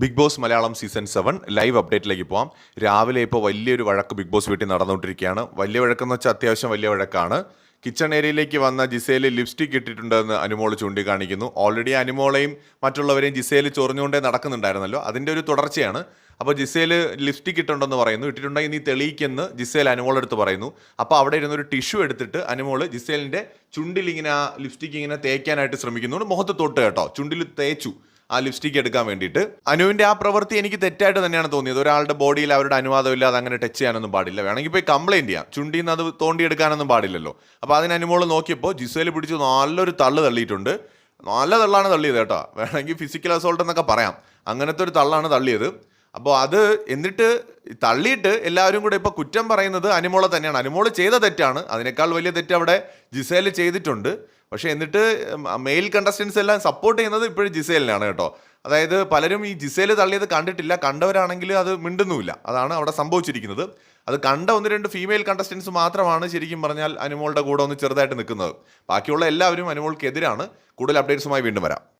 Bigg Boss Malayalam season seven live അപ്ഡേറ്റിലേക്ക് പോവാം. രാവിലെ ഇപ്പോൾ വലിയൊരു വഴക്ക് ബിഗ് ബോസ് വീട്ടിൽ നടന്നുകൊണ്ടിരിക്കുകയാണ്. വലിയ വഴക്കെന്ന് വെച്ചാൽ അത്യാവശ്യം വലിയ വഴക്കാണ്. കിച്ചൺ ഏരിയയിലേക്ക് വന്ന ജിസേൽ ലിപ്സ്റ്റിക് ഇട്ടിട്ടുണ്ടെന്ന് അനുമോൾ ചൂണ്ടിക്കാണിക്കുന്നു. ഓൾറെഡി അനുമോളെയും മറ്റുള്ളവരെയും ജിസേൽ ചൊറിഞ്ഞുകൊണ്ടേ നടക്കുന്നുണ്ടായിരുന്നല്ലോ. അതിന്റെ ഒരു തുടർച്ചയാണ്. അപ്പോൾ ജിസേൽ ലിപ്സ്റ്റിക് ഇട്ടുണ്ടെന്ന് പറയുന്നു. ഇട്ടിട്ടുണ്ടെങ്കിൽ നീ തെളിയിക്കെന്ന് ജിസേൽ അനുമോൾ എടുത്ത് പറയുന്നു. അപ്പോൾ അവിടെ ഇരുന്നൊരു ടിഷ്യൂ എടുത്തിട്ട് അനുമോൾ ജിസേലിന്റെ ചുണ്ടിലിങ്ങനെ ലിപ്സ്റ്റിക് ഇങ്ങനെ തേക്കാനായിട്ട് ശ്രമിക്കുന്നുണ്ട്. മുഖത്ത് തൊട്ട് കേട്ടോ. ചുണ്ടിൽ തേച്ചു. ആ ലിപ്സ്റ്റിക് എടുക്കാൻ വേണ്ടിയിട്ട്. അനുവിന്റെ ആ പ്രവൃത്തി എനിക്ക് തെറ്റായിട്ട് തന്നെയാണ് തോന്നിയത്. ഒരാളുടെ ബോഡിയിൽ അവരുടെ അനുവാദം ഇല്ലാതെ അങ്ങനെ ടച്ച് ചെയ്യാനൊന്നും പാടില്ല. വേണമെങ്കിൽ പോയി കംപ്ലൈന്റ് ചെയ്യാം. ചുണ്ടിൽ നിന്ന് അത് തോണ്ടിയെടുക്കാനൊന്നും പാടില്ലല്ലോ. അപ്പോൾ അതിന് അനുമോൾ നോക്കിയപ്പോൾ ജിസേൽ പിടിച്ച് നല്ലൊരു തള്ളു തള്ളിയിട്ടുണ്ട്. നല്ല തള്ളാണ് തള്ളിയത് കേട്ടോ. വേണമെങ്കിൽ ഫിസിക്കൽ അസോൾട്ട് എന്നൊക്കെ പറയാം. അങ്ങനത്തെ ഒരു തള്ളാണ് തള്ളിയത്. അപ്പോൾ അത് എന്നിട്ട് തള്ളിയിട്ട് എല്ലാവരും കൂടെ ഇപ്പോൾ കുറ്റം പറയുന്നത് അനുമോളെ തന്നെയാണ്. അനുമോൾ ചെയ്ത തെറ്റാണ്. അതിനേക്കാൾ വലിയ തെറ്റ് അവിടെ ജിസേൽ ചെയ്തിട്ടുണ്ട്. പക്ഷേ എന്നിട്ട് മെയിൽ കണ്ടസ്റ്റൻസ് എല്ലാം സപ്പോർട്ട് ചെയ്യുന്നത് ഇപ്പോഴും ജിസേലിനാണ് കേട്ടോ. അതായത് പലരും ഈ ജിസേൽ തള്ളിയത് കണ്ടിട്ടില്ല. കണ്ടവരാണെങ്കിൽ അത് മിണ്ടുന്നുമില്ല. അതാണ് അവിടെ സംഭവിച്ചിരിക്കുന്നത്. അത് കണ്ട ഒന്ന് രണ്ട് ഫീമെയിൽ കണ്ടസ്റ്റൻസ് മാത്രമാണ് ശരിക്കും പറഞ്ഞാൽ അനുമോളുടെ കൂടെ ഒന്ന് ചെറുതായിട്ട് നിൽക്കുന്നത്. ബാക്കിയുള്ള എല്ലാവരും അനുമോൾക്കെതിരാണ്. കൂടുതൽ അപ്ഡേറ്റ്സുമായി വീണ്ടും വരാം.